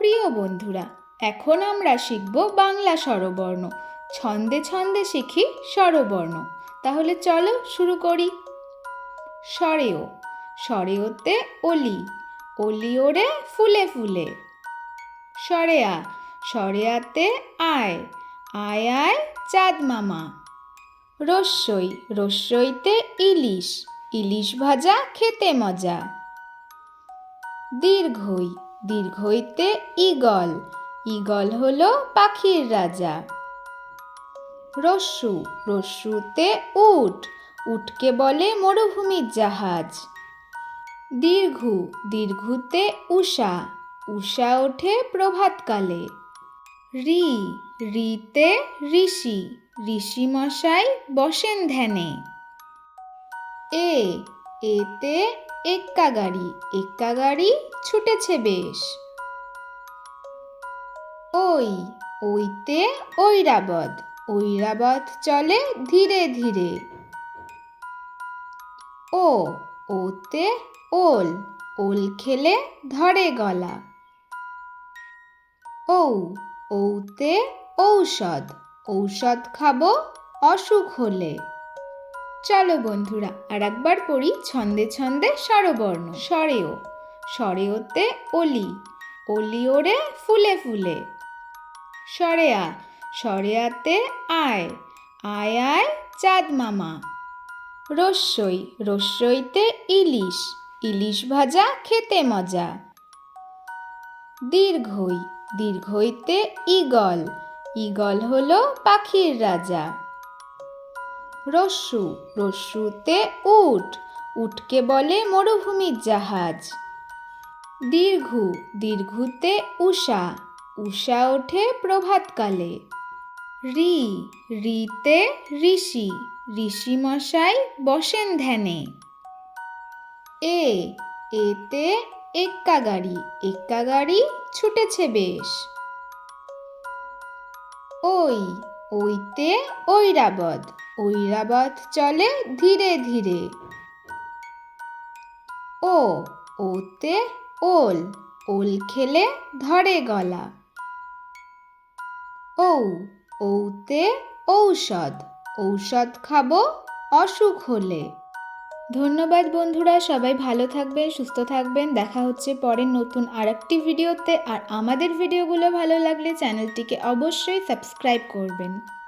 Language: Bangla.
প্রিয় বন্ধুরা, এখন আমরা শিখব বাংলা স্বরবর্ণ। ছন্দে ছন্দে শিখি স্বরবর্ণ। তাহলে চলো শুরু করি। স্বরেও, স্বরেওতে অলি অলি ওরে ফুলে ফুলে। সরেয়া সরেয়াতে আয় আয় আয় চাঁদ মামা। রস্যই, রস্যইতে ইলিশ ইলিশ ভাজা খেতে মজা। দীর্ঘই দীর্ঘইতে ঈগল। ঈগল হলো পাখির রাজা। রস্যু রস্যুতে উট। উটকে বলে মরুভূমির জাহাজ। দীর্ঘু, দীর্ঘুতে উষা। উষা ওঠে প্রভাতকালে। রি, রিতে ঋষি। ঋষি মশাই বসেন ধ্যানে। এ, এতে এক্কা গাড়ি এক্কা গাড়ি ছুটেছে বেশ। ওই, ওইতে ঐরাবত ঐরাবত চলে ধীরে ধীরে। ও, ওতে ওল ওল খেলে ধরে গলা। ঔ ঔতে ঔষধ ঔষধ খাব অসুখ হলে। চলো বন্ধুরা, আর একবার পড়ি ছন্দে ছন্দে স্বরবর্ণ। স্বরেও। স্বরেওতে অলি। অলি ওরে ফুলে ফুলে। সরেয়া সরেয়াতে আয়। আয় আয় চাঁদ মামা। রস্যই। রস্যইতে ইলিশ। ইলিশ ভাজা খেতে মজা। দীর্ঘই। দীর্ঘইতে ঈগল। ঈগল হলো পাখির রাজা। রস্যু রস্যুতে উট, উটকে বলে মরুভূমির জাহাজ। দীর্ঘু, দীর্ঘুতে উষা উষা ওঠে প্রভাতকালে। রি, রিতে ঋষি ঋষি মশাই বসেন ধ্যানে। এ, এতে এক্কা গাড়ি এক্কা গাড়ি ছুটেছে বেশ। ওই ওইতে ঐরাবত ঐরাবত চলে ধীরে ধীরে। ও, ওতে ওল ওল খেলে ধরে গলা। ঔ ঔতে ঔষধ ঔষধ খাব অসুখ হলে। ধন্যবাদ বন্ধুরা, সবাই ভালো থাকবেন, সুস্থ থাকবেন। দেখা হচ্ছে পরের নতুন আরেকটি ভিডিওতে। আর আমাদের ভিডিওগুলো ভালো লাগলে চ্যানেলটিকে অবশ্যই সাবস্ক্রাইব করবেন।